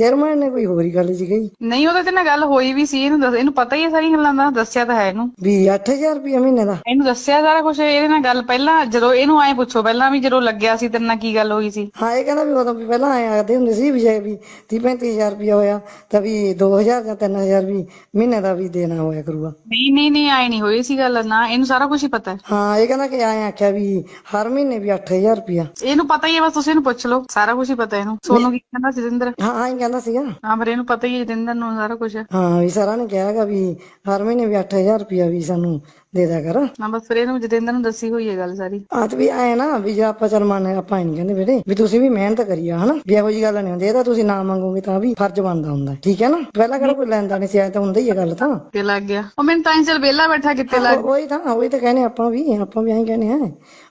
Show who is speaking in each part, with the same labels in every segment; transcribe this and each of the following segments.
Speaker 1: Chairman ਨੇ ਕੋਈ ਹੋਰ ਹੀ ਗੱਲ ਜੀ ਕਹੀ।
Speaker 2: ਨਹੀਂ ਉਹਦੇ ਤੇ ਨਾਲ ਗੱਲ ਹੋਈ ਵੀ ਸੀ ਇਹਨੂੰ ਦੱਸ ਇਹਨੂੰ ਪਤਾ ਹੀ ਹੈ ਸਾਰੀ ਗੱਲਾਂ ਦਾ ਦੱਸਿਆ ਤਾਂ ਹੈ ਇਹਨੂੰ।
Speaker 1: ਵੀ 8000 ਰੁਪਏ ਮਹੀਨੇ ਦਾ।
Speaker 2: ਇਹਨੂੰ ਦੱਸਿਆ ਸਾਰਾ ਕੁਝ ਇਹਦੇ ਨਾਲ ਗੱਲ ਪਹਿਲਾਂ ਜਦੋਂ ਇਹਨੂੰ ਐ ਪੁੱਛੋ ਪਹਿਲਾਂ ਵੀ ਜਦੋਂ ਲੱਗਿਆ ਸੀ ਤੇਰੇ ਨਾਲ ਕੀ ਗੱਲ ਹੋਈ ਸੀ?
Speaker 1: ਹਾਂ ਇਹ ਕਹਿੰਦਾ ਵੀ ਉਦੋਂ ਵੀ ਪਹਿਲਾਂ ਆਏ ਆਖਦੇ ਹੁੰਦੇ ਸੀ ਵੀ ਜੇ ਵੀ 30 35000 ਰੁਪਏ ਹੋਇਆ ਤਾਂ ਵੀ 2000 ਜਾਂ 3000 ਵੀ ਮਹੀਨੇ ਦਾ ਵੀ ਦੇਣਾ ਹੋਇਆ ਕਰੂਗਾ।
Speaker 2: ਨਹੀਂ ਨਹੀਂ ਨਹੀਂ ਆਏ ਨਹੀਂ ਹੋਈ ਸੀ ਗੱਲ ਨਾ ਇਹਨੂੰ ਸਾਰਾ ਕੁਝ ਹੀ ਪਤਾ ਹੈ।
Speaker 1: ਹਾਂ ਇਹ ਕਹਿੰਦਾ ਕਿ ਆਏ ਆਖਿਆ ਵੀ ਹਰ ਮਹੀਨੇ ਵੀ 8000 ਰੁਪਇਆ।
Speaker 2: ਇਹਨੂੰ ਪਤਾ ਹੀ ਹੈ ਬਸ ਤੁਸੀਂ ਇਹਨੂੰ ਪੁੱਛ ਲਓ ਸਾਰਾ ਕੁਝ ਹੀ ਪਤਾ ਇਹਨੂੰ। ਸੋਨੂੰ ਕੀ ਕਹਿੰਦਾ ਸੀ ਜਤਿੰਦਰ?
Speaker 1: ਹਾਂ ਹੀ ਕਹਿੰਦਾ ਸੀਗਾ।
Speaker 2: ਹਾਂ ਪਰ ਇਹਨੂੰ ਪਤਾ ਹੀ ਹੈ ਜਤਿੰਦਰ ਨੂੰ ਸਾਰਾ ਕੁਝ
Speaker 1: ਹਾਂ ਵੀ ਸਾਰਾ ਨੇ ਕਿਹਾਗਾ ਵੀ ਹਰ ਮਹੀਨੇ ਵੀ 8000 ਰੁਪਇਆ ਵੀ ਸਾਨੂੰ ਦੇ ਦਿਆ ਕਰ।
Speaker 2: ਹਾਂ ਬਸ ਫਿਰ ਇਹਨੂੰ ਜਤਿੰਦਰ ਨੂੰ ਦੱਸੀ ਹੋਈ ਹੈ ਗੱਲ ਸਾਰੀ।
Speaker 1: ਆਤ ਵੀ ਆਏ ਨਾ ਵੀ ਜੇ ਆਪਾਂ ਚੱਲ ਮੰਨ ਆਪਾਂ ਇਹ ਨਹੀਂ ਕਹਿੰਦੇ ਬੇਟੇ ਵੀ ਤੁਸੀਂ ਵੀ ਮਿਹਨਤ ਕਰੀ ਆ ਹਨਾ? ਵੀ ਇਹੋ ਜੀ ਗੱਲ ਨਹੀਂ ਹੁੰਦੀ ਇਹ ਤਾਂ ਤੁਸੀਂ ਨਾ ਮੰਗੋਗੇ ਤਾਂ ਵੀ ਫਰਜ਼ ਬਣਦਾ ਹੁੰਦਾ ਠੀਕ ਹੈ ਨਾ? ਪਹਿਲਾਂ ਕਿਹੜਾ ਕੋਈ ਲੈਂਦਾ ਨਹੀਂ ਸੀ ਐ ਤਾਂ ਹੁੰਦਾ ਹੀ ਹੈ ਗੱਲ ਤਾਂ।
Speaker 2: ਤੇ ਲੱਗ ਗਿਆ। ਉਹ ਮੈਨੂੰ ਤਾਂ ਚਲ ਵਿਹਲਾ ਬੈਠਾ ਕਿੱਥੇ ਲੱਗ
Speaker 1: ਉਹੀ ਤਾਂ ਉਹੀ ਤਾਂ ਕਹਿੰਦੇ ਆਪਾਂ ਵੀ ਆਪਾਂ ਵੀ ਐਂ ਕਹਿੰਦੇ ਆ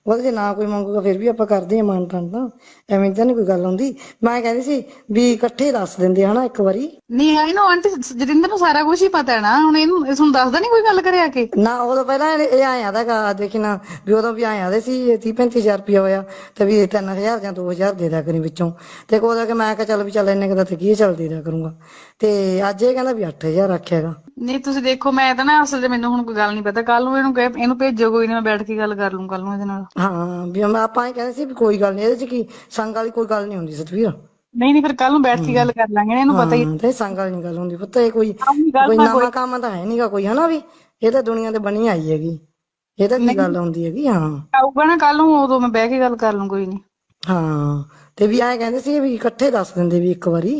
Speaker 1: ਉਹਦੇ ਜੇ ਨਾ ਕੋਈ ਮੰਗੂਗਾ ਫਿਰ ਵੀ ਆਪਾਂ ਕਰਦੇ ਆ ਮਾਨ ਤਾਨ ਤਾਂ। ਐਵੇਂ ਤਾਂ ਨਹੀਂ ਕੋਈ ਗੱਲ ਹੁੰਦੀ। ਮੈਂ ਕਹਿੰਦੀ ਸੀ ਵੀ ਇਕੱਠੇ ਦੱਸ ਦਿੰਦੇ ਹਨਾ ਇੱਕ ਵਾਰੀ।
Speaker 2: ਨਹੀਂ ਹੈ ਇਹਨੂੰ ਆਂਟੀ ਜਤਿੰਦਰ ਨੂੰ ਸਾਰਾ ਕੁਝ ਹੀ ਪਤਾ ਹੈ ਨਾ ਹੁਣ ਇਹਨੂੰ ਇਸ ਨੂੰ ਦੱਸਦਾ ਨਹੀਂ ਕੋਈ ਗੱਲ ਕਰਿਆ ਕਿ?
Speaker 1: ਨਾ ਉਦੋਂ ਪਹਿਲਾਂ ਇਹ ਇਹ ਆਇਆ ਦਾਗਾ ਦੇਖੀ ਨਾ ਵੀ ਉਦੋਂ ਵੀ ਆਇਆ ਦੇ ਸੀ 30 35000 ਰੁਪਇਆ ਹੋਇਆ ਤੇ ਵੀ 3000 ਜਾਂ 2000 ਦੇ ਦਿਆ ਕਰੀ ਵਿੱਚੋਂ। ਤੇ ਉਹਦਾ ਕਿ ਮੈਂ ਕਿਹਾ ਚੱਲ ਵੀ ਚੱਲ ਇੰਨੇ ਕੁ ਦਾ ਤੇ ਕੀ ਚੱਲ ਦੇ ਦਿਆ ਕਰੂੰਗਾ। ਤੇ ਅੱਜ ਇਹ ਕਹਿੰਦਾ ਵੀ 8000 ਆਖਿਆਗਾ
Speaker 2: ਨਹੀਂ ਤੁਸੀਂ ਦੇਖੋ ਮੈਂ ਤਾਂ ਨਾ ਅਸਲ 'ਚ ਮੈਨੂੰ ਹੁਣ ਕੋਈ ਗੱਲ ਨਹੀਂ ਪਤਾ। ਕੱਲ ਨੂੰ ਇਹਨੂੰ ਕਹੇ ਇਹਨੂੰ ਭੇਜੋ ਕੋਈ ਨਹੀਂ ਮੈਂ ਬੈਠ ਕੇ ਗੱਲ ਕਰ ਲੂੰ ਕੱਲ ਨੂੰ ਇਹਦੇ ਨਾਲ।
Speaker 1: ਹਾਂ ਵੀ ਮੈਂ ਆਪਾਂ ਇਹ ਕਹਿੰਦੇ ਸੀ ਵੀ ਕੋਈ ਗੱਲ ਨਹੀਂ ਇਹਦੇ ਚ ਕੀ ਸੰਗ ਵਾਲੀ ਕੋਈ ਗੱਲ ਨਹੀਂ ਹੁੰਦੀ ਸਤਵੀਰ।
Speaker 2: ਨਹੀਂ ਨਹੀਂ ਫਿਰ ਕੱਲ ਨੂੰ ਬੈਠ ਕੇ ਗੱਲ ਕਰ ਲਾਂਗੇ ਨਾ, ਇਹਨੂੰ ਪਤਾ ਹੀ
Speaker 1: ਹਾਂ ਤੇ ਸੰਗ ਵਾਲੀ ਨਹੀਂ ਗੱਲ ਹੁੰਦੀ ਪਤਾ ਇਹ ਕੋਈ
Speaker 2: ਗੱਲ
Speaker 1: ਕੋਈ
Speaker 2: ਨਾ
Speaker 1: ਨਵਾਂ ਕੰਮ ਤਾਂ ਹੈ ਨਹੀਂਗਾ ਕੋਈ ਹਨਾ ਵੀ? ਇਹ ਤਾਂ ਦੁਨੀਆ ਤੇ ਬਣੀ ਆਈ ਹੈਗੀ। ਇਹ ਤਾਂ ਕੀ ਗੱਲ ਹੁੰਦੀ ਹੈਗੀ ਹਾਂ।
Speaker 2: ਆਊਗਾ ਨਾ ਕੱਲ ਨੂੰ ਉਦੋਂ ਮੈਂ ਬਹਿ ਕੇ ਗੱਲ ਕਰ ਲੂੰ ਕੋਈ ਨਹੀਂ।
Speaker 1: ਹਾਂ ਤੇ ਵੀ ਐਂ ਕਹਿੰਦੇ ਸੀ ਵੀ ਇਕੱਠੇ ਦੱਸ ਦਿੰਦੇ ਵੀ ਇੱਕ ਵਾਰੀ।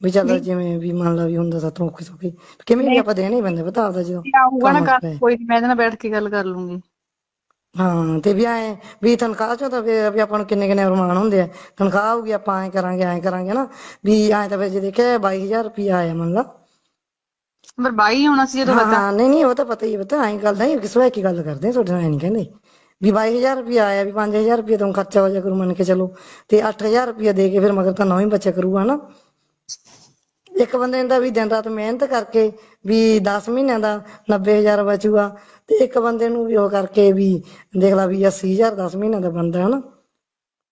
Speaker 1: ਵੀ ਚੱਲ ਜਿਵੇਂ ਵੀ ਮੰਨ ਲਾ ਵੀ ਹੁੰਦਾ ਤਾਂ ਧੋਖੇ ਧੋਖੇ ਕਿਵੇਂ ਵੀ ਆਪਾਂ ਦੇਣੇ ਬੰਦੇ ਬਤਾ ਆਪਦਾ ਜਦੋਂ
Speaker 2: ਆਊਗਾ ਨਾ ਕੱਲ। ਕੋਈ ਨਹੀਂ ਮੈਂ ਇਹਦੇ ਨਾਲ ਬੈਠ ਕੇ ਗੱਲ ਕਰ ਲੂੰਗੀ।
Speaker 1: ਹਾਂ ਤੇ ਵੀ ਐਂ ਵੀ ਤਨਖਾਹ ਚੋਂ ਤਾਂ ਫਿਰ ਵੀ ਆਪਾਂ ਨੂੰ ਕਿੰਨੇ ਕਿੰਨੇ ਅਰਮਾਨ ਹੁੰਦੇ ਆ। ਤਨਖਾਹ ਆਊਗੀ ਆਪਾਂ ਐਂ ਕਰਾਂਗੇ ਐਂ ਕਰਾਂਗੇ ਨਾ। ਵੀ ਐਂ ਤਾਂ ਫਿਰ ਜੇ ਦੇਖਿਆ 22000 ਰੁਪਇਆ ਆਇਆ ਮੰਨ ਲਾ।
Speaker 2: ਪਰ ਬਾਈ ਹੋਣਾ ਸੀ ਜਦੋਂ
Speaker 1: ਹਾਂ ਹਾਂ ਨਹੀਂ ਨਹੀਂ ਉਹ ਤਾਂ ਪਤਾ ਹੀ ਹੈ ਪਤਾ ਐਂ ਗੱਲ ਨਹੀਂ ਕਿਸ ਵੇ ਕੀ ਗੱਲ ਕਰਦੇ ਆ, ਤੁਹਾਡੇ ਨਾਲ ਐਂ ਨਹੀਂ ਕਹਿੰਦੇ। ਵੀ 22000 ਰੁਪਇਆ ਆਇਆ ਵੀ 5000 ਰੁਪਇਆ ਤੋਂ ਖਰਚਾ ਹੋ ਜਾ ਕਰੂ ਮੰਨ ਕੇ ਚਲੋ। ਤੇ 8000 ਰੁਪਇਆ ਦੇ ਕੇ ਫਿਰ ਮਗਰ ਤਾਂ ਨੌਂ ਹੀ ਬਚਿਆ ਕਰੂਗਾ ਨਾ ਇੱਕ ਬੰਦੇ ਦਾ ਵੀ ਦਿਨ ਰਾਤ ਮਿਹਨਤ ਕਰਕੇ ਵੀ 10 ਮਹੀਨਿਆਂ ਦਾ 90000 ਬਚੂਗਾ ਤੇ ਇੱਕ ਬੰਦੇ ਨੂੰ ਵੀ ਉਹ ਕਰਕੇ ਵੀ ਦੇਖ ਲਾ ਵੀ 80000 10 ਮਹੀਨਿਆਂ ਦਾ ਬਣਦਾ ਹਨਾ?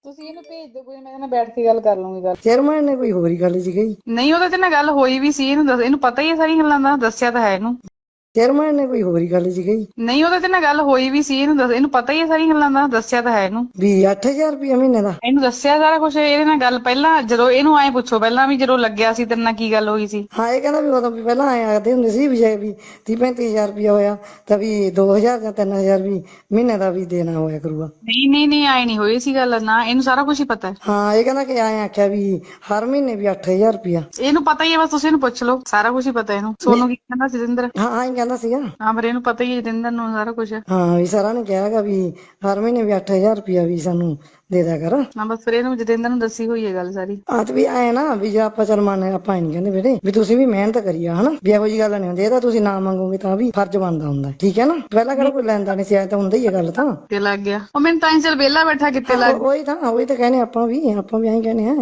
Speaker 2: ਤੁਸੀਂ ਇਹਨੂੰ ਭੇਜ ਦਿਓ ਕੋਈ ਮੈਂ ਨਾਲ ਬੈਠ ਕੇ ਗੱਲ ਕਰ ਲੂੰਗੀ ਗੱਲ।
Speaker 1: ਚੇਅਰਮੈਨ ਨੇ ਕੋਈ ਹੋਰ ਹੀ ਗੱਲ ਜੀ ਕਹੀ।
Speaker 2: ਨਹੀਂ ਉਹਦੇ ਤੇ ਨਾਲ ਗੱਲ ਹੋਈ ਵੀ ਸੀ ਇਹਨੂੰ ਦੱਸ ਇਹਨੂੰ ਪਤਾ ਹੀ ਹੈ ਸਾਰੀ ਗੱਲਾਂ ਦਾ ਦੱਸਿਆ ਤਾਂ ਹੈ ਇਹਨੂੰ।
Speaker 1: ਚੇਅਰਮੈਨ ਨੇ ਕੋਈ ਹੋਰ ਹੀ ਗੱਲ ਜੀ ਕਹੀ?
Speaker 2: ਨਹੀਂ ਉਹਦੇ ਤੇ ਨਾਲ ਗੱਲ ਹੋਈ ਵੀ ਸੀ ਇਹਨੂੰ ਦੱਸ ਇਹਨੂੰ ਪਤਾ ਹੀ ਹੈ ਸਾਰੀ ਗੱਲਾਂ ਦਾ ਦੱਸਿਆ ਤਾਂ ਹੈ ਇਹਨੂੰ।
Speaker 1: ਵੀ 8000 ਰੁਪਏ ਮਹੀਨੇ ਦਾ?
Speaker 2: ਇਹਨੂੰ ਦੱਸਿਆ ਸਾਰਾ ਕੁਝ ਇਹਦੇ ਨਾਲ ਗੱਲ ਪਹਿਲਾਂ ਜਦੋਂ ਇਹਨੂੰ ਐ ਪੁੱਛੋ ਪਹਿਲਾਂ ਵੀ ਜਦੋਂ ਲੱਗਿਆ ਸੀ ਤੇਰੇ ਨਾਲ ਕੀ ਗੱਲ ਹੋਈ ਸੀ?
Speaker 1: ਹਾਂ ਇਹ ਕਹਿੰਦਾ ਵੀ ਉਦੋਂ ਵੀ ਪਹਿਲਾਂ ਆਏ ਆਖਦੇ ਹੁੰਦੇ ਸੀ ਵੀ ਜੇ ਵੀ 30 35000 ਰੁਪਇਆ ਹੋਇਆ ਤਾਂ ਵੀ 2000 ਜਾਂ 3000 ਵੀ ਮਹੀਨੇ ਦਾ ਵੀ ਦੇਣਾ ਹੋਇਆ ਕਰੂਗਾ।
Speaker 2: ਨਹੀਂ ਨਹੀਂ ਨਹੀਂ ਆਏ ਨਹੀਂ ਹੋਈ ਸੀ ਗੱਲ ਨਾ ਇਹਨੂੰ ਸਾਰਾ ਕੁਝ ਹੀ ਪਤਾ ਹੈ।
Speaker 1: ਹਾਂ ਇਹ ਕਹਿੰਦਾ ਕਿ ਆਏ ਆਖਿਆ ਵੀ ਹਰ ਮਹੀਨੇ ਵੀ 8000 ਰੁਪਇਆ।
Speaker 2: ਇਹਨੂੰ ਪਤਾ ਹੀ ਹੈ ਬਸ ਤੁਸੀਂ ਇਹਨੂੰ ਪੁੱਛ ਲਓ ਸਾਰਾ ਕੁਝ ਹੀ ਪਤਾ ਇਹਨੂੰ। ਸੋਨੂੰ ਕੀ ਕਹਿੰਦਾ ਸੀ ਜਤਿੰਦਰ
Speaker 1: ਹਾਂ ਹਾਂ ਹੀ ਕਹਿੰਦਾ ਸੀਗਾ।
Speaker 2: ਹਾਂ ਪਰ ਇਹਨੂੰ ਪਤਾ ਹੀ ਹੈ ਜਤਿੰਦਰ ਨੂੰ ਸਾਰਾ ਕੁਝ
Speaker 1: ਹਾਂ ਵੀ ਸਾਰਾ ਨੇ ਕਿਹਾਗਾ ਵੀ ਹਰ ਮਹੀਨੇ ਵੀ 8000 ਰੁਪਇਆ ਵੀ ਸਾਨੂੰ ਦੇ ਦਿਆ ਕਰ।
Speaker 2: ਹਾਂ ਬਸ ਫਿਰ ਇਹਨੂੰ ਜਤਿੰਦਰ ਨੂੰ ਦੱਸੀ ਹੋਈ ਹੈ ਗੱਲ ਸਾਰੀ।
Speaker 1: ਆਤ ਵੀ ਆਏ ਨਾ ਵੀ ਜੇ ਆਪਾਂ ਚੱਲ ਮੰਨ ਆਪਾਂ ਇਹ ਨਹੀਂ ਕਹਿੰਦੇ ਬੇਟੇ ਵੀ ਤੁਸੀਂ ਵੀ ਮਿਹਨਤ ਕਰੀ ਆ ਹਨਾ? ਵੀ ਇਹੋ ਜੀ ਗੱਲ ਨਹੀਂ ਹੁੰਦੀ ਇਹ ਤਾਂ ਤੁਸੀਂ ਨਾ ਮੰਗੋਗੇ ਤਾਂ ਵੀ ਫਰਜ਼ ਬਣਦਾ ਹੁੰਦਾ ਠੀਕ ਹੈ ਨਾ? ਪਹਿਲਾਂ ਕਿਹੜਾ ਕੋਈ ਲੈਂਦਾ ਨਹੀਂ ਸੀ ਐ ਤਾਂ ਹੁੰਦਾ ਹੀ ਹੈ ਗੱਲ ਤਾਂ।
Speaker 2: ਤੇ ਲੱਗ ਗਿਆ। ਉਹ ਮੈਨੂੰ ਤਾਂ ਚਲ ਵਿਹਲਾ ਬੈਠਾ ਕਿੱਥੇ ਲੱਗ
Speaker 1: ਉਹੀ ਤਾਂ ਉਹੀ ਤਾਂ ਕਹਿੰਦੇ ਆਪਾਂ ਵੀ ਆਪਾਂ ਵੀ ਐਂ ਕਹਿੰਦੇ ਆ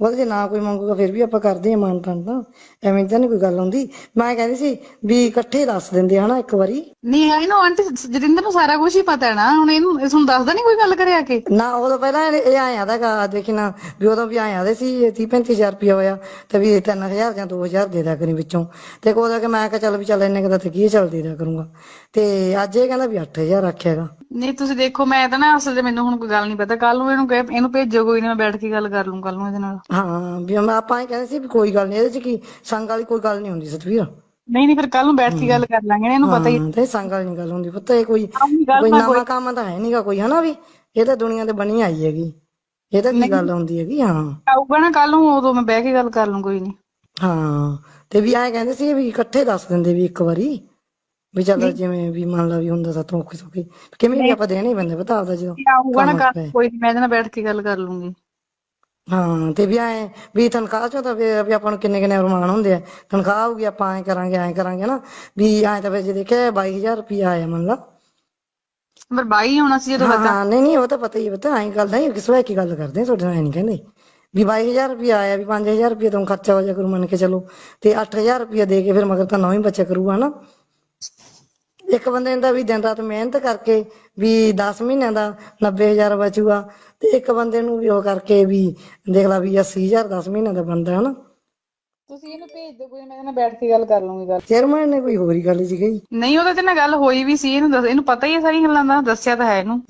Speaker 1: ਉਹਦੇ ਜੇ ਨਾ ਕੋਈ ਮੰਗੂਗਾ ਫਿਰ ਵੀ ਆਪਾਂ ਕਰਦੇ ਆ ਮਾਨ ਤਾਨ ਤਾਂ। ਐਵੇਂ ਤਾਂ ਨਹੀਂ ਕੋਈ ਗੱਲ ਹੁੰਦੀ। ਮੈਂ ਕਹਿੰਦੀ ਸੀ ਵੀ ਇਕੱਠੇ ਦੱਸ ਦਿੰਦੇ ਹਨਾ ਇੱਕ ਵਾਰੀ।
Speaker 2: ਨਹੀਂ ਹੈ ਇਹਨੂੰ ਆਂਟੀ ਜਤਿੰਦਰ ਨੂੰ ਸਾਰਾ ਕੁਝ ਹੀ ਪਤਾ ਹੈ ਨਾ। ਹੁਣ ਇਹਨੂੰ ਇਸ ਨੂੰ ਦੱਸਦਾ ਨਹੀਂ ਕੋਈ ਗੱਲ ਕਰਿਆ ਕਿ?
Speaker 1: ਨਾ ਉਦੋਂ ਪਹਿਲਾਂ ਇਹ ਇਹ ਆਇਆ ਦਾਗਾ ਦੇਖੀ ਨਾ ਵੀ ਉਦੋਂ ਵੀ ਆਇਆ ਦੇ ਸੀ 30 35000 ਰੁਪਇਆ ਹੋਇਆ ਤੇ ਵੀ 3000 ਜਾਂ 2000 ਦੇ ਦਿਆ ਕਰੀ ਵਿੱਚੋਂ। ਤੇ ਉਹਦਾ ਕਿ ਮੈਂ ਕਿਹਾ ਚੱਲ ਵੀ ਚੱਲ ਇੰਨੇ ਕੁ ਦਾ ਤੇ ਕੀ ਚੱਲ ਦੇ ਦਿਆ ਕਰੂੰਗਾ। ਤੇ ਅੱਜ ਇਹ ਕਹਿੰਦਾ ਵੀ 8000 ਆਖਿਆਗਾ
Speaker 2: ਨਹੀਂ ਤੁਸੀਂ ਦੇਖੋ ਮੈਂ ਤਾਂ ਨਾ ਅਸਲ 'ਚ ਮੈਨੂੰ ਹੁਣ ਕੋਈ ਗੱਲ ਨਹੀਂ ਪਤਾ। ਕੱਲ ਨੂੰ ਇਹਨੂੰ ਕਹੇ ਇਹਨੂੰ ਭੇਜੋ ਕੋਈ ਨਹੀਂ ਮੈਂ ਬੈਠ ਕੇ ਗੱਲ ਕਰ ਲੂੰ ਕੱਲ ਨੂੰ ਇਹਦੇ ਨਾਲ।
Speaker 1: ਹਾਂ ਵੀ ਮੈਂ ਆਪਾਂ ਇਹ ਕਹਿੰਦੇ ਸੀ ਵੀ ਕੋਈ ਗੱਲ ਨਹੀਂ ਇਹਦੇ ਚ ਕੀ ਸੰਗ ਵਾਲੀ ਕੋਈ ਗੱਲ ਨਹੀਂ ਹੁੰਦੀ ਸਤਵੀਰ।
Speaker 2: ਨਹੀਂ ਨਹੀਂ ਫਿਰ ਕੱਲ ਨੂੰ ਬੈਠ ਕੇ ਗੱਲ ਕਰ ਲਾਂਗੇ ਨਾ, ਇਹਨੂੰ ਪਤਾ ਹੀ
Speaker 1: ਹਾਂ ਤੇ ਸੰਗ ਵਾਲੀ ਨਹੀਂ ਗੱਲ ਹੁੰਦੀ ਪਤਾ ਇਹ ਕੋਈ
Speaker 2: ਗੱਲ
Speaker 1: ਕੋਈ
Speaker 2: ਨਾ
Speaker 1: ਨਵਾਂ ਕੰਮ ਤਾਂ ਹੈ ਨਹੀਂਗਾ ਕੋਈ ਹਨਾ ਵੀ? ਇਹ ਤਾਂ ਦੁਨੀਆ ਤੇ ਬਣੀ ਆਈ ਹੈਗੀ। ਇਹ ਤਾਂ ਕੀ ਗੱਲ ਹੁੰਦੀ ਹੈਗੀ ਹਾਂ।
Speaker 2: ਆਊਗਾ ਨਾ ਕੱਲ ਨੂੰ ਉਦੋਂ ਮੈਂ ਬਹਿ ਕੇ ਗੱਲ ਕਰ ਲੂੰ ਕੋਈ ਨਹੀਂ।
Speaker 1: ਹਾਂ ਤੇ ਵੀ ਐਂ ਕਹਿੰਦੇ ਸੀ ਵੀ ਇਕੱਠੇ ਦੱਸ ਦਿੰਦੇ ਵੀ ਇੱਕ ਵਾਰੀ। ਵੀ ਚੱਲ ਜਿਵੇਂ ਵੀ ਮੰਨ ਲਾ ਵੀ ਹੁੰਦਾ ਤਾਂ ਧੋਖੇ ਧੋਖੇ ਕਿਵੇਂ ਵੀ ਆਪਾਂ ਦੇਣੇ ਬੰਦੇ ਬਤਾ ਆਪਦਾ ਜਦੋਂ
Speaker 2: ਆਊਗਾ ਨਾ। ਕੋਈ ਮੈਂ ਇਹਦੇ ਨਾਲ ਬੈਠ ਕੇ ਗੱਲ ਕਰ ਲੂੰਗੀ।
Speaker 1: ਹਾਂ ਤੇ ਵੀ ਐਂ ਵੀ ਤਨਖਾਹ ਚੋਂ ਤਾਂ ਵੀ ਆਪਾਂ ਨੂੰ ਕਿੰਨੇ ਕਿੰਨੇ ਅਰਮਾਨ ਹੁੰਦੇ ਆ। ਤਨਖਾਹ ਆਊਗੀ ਆਪਾਂ ਐਂ ਕਰਾਂਗੇ ਐਂ ਕਰਾਂਗੇ ਨਾ ਵੀ ਐਂ ਤਾਂ ਫਿਰ ਜੇ ਦੇਖਿਆ 22000 ਰੁਪਇਆ ਆਇਆ ਮੰਨ ਲਾ।
Speaker 2: ਪਰ ਬਾਈ ਹੋਣਾ ਸੀ ਜਦੋਂ
Speaker 1: ਹਾਂ ਹਾਂ ਨਹੀਂ ਨਹੀਂ ਉਹ ਤਾਂ ਪਤਾ ਹੀ ਹੈ ਪਤਾ ਐਂ ਗੱਲ ਨਹੀਂ ਕਿਸ ਵੇ ਕੀ ਗੱਲ ਕਰਦੇ ਆ, ਤੁਹਾਡੇ ਨਾਲ ਐਂ ਨਹੀਂ ਕਹਿੰਦੇ? ਵੀ 22000 ਰੁਪਇਆ ਆਇਆ ਵੀ 5000 ਰੁਪਇਆ ਤੋਂ ਖਰਚਾ ਹੋ ਜਾ ਕਰੂ ਮੰਨ ਕੇ ਚਲੋ। ਤੇ 8000 ਰੁਪਇਆ ਦੇ ਕੇ ਫਿਰ ਮਗਰ ਤਾਂ ਨੌਂ ਹੀ ਬਚਿਆ ਕਰੂਗਾ ਨਾ। ਇੱਕ ਬੰਦੇ ਦਾ ਵੀ ਦਿਨ ਰਾਤ ਮਿਹਨਤ ਕਰਕੇ ਵੀ 10 ਮਹੀਨਿਆਂ ਦਾ 90000 ਬਚੂਗਾ ਤੇ ਇੱਕ ਬੰਦੇ ਨੂੰ ਵੀ ਉਹ ਕਰਕੇ ਵੀ ਦੇਖ ਲਾ ਵੀ 80000 10 ਮਹੀਨਿਆਂ ਦਾ ਬਣਦਾ ਹਨਾ।
Speaker 2: ਤੁਸੀਂ ਇਹਨੂੰ ਭੇਜ ਦਿਓ ਕੋਈ ਮੈਂ ਇਹਦੇ ਨਾਲ ਬੈਠ ਕੇ ਗੱਲ ਕਰ ਲੂੰਗੀ ਗੱਲ।
Speaker 1: ਚੇਅਰਮੈਨ ਨੇ ਕੋਈ ਹੋਰ ਹੀ ਗੱਲ ਜੀ ਕਹੀ?
Speaker 2: ਨਹੀਂ ਉਹਦੇ ਤੇ ਨਾਲ ਗੱਲ ਹੋਈ ਵੀ ਸੀ ਇਹਨੂੰ ਦੱਸ ਇਹਨੂੰ ਪਤਾ ਹੀ ਹੈ ਸਾਰੀਆਂ ਗੱਲਾਂ ਦਾ ਦੱਸਿਆ ਤਾਂ ਹੈ ਇਹਨੂੰ।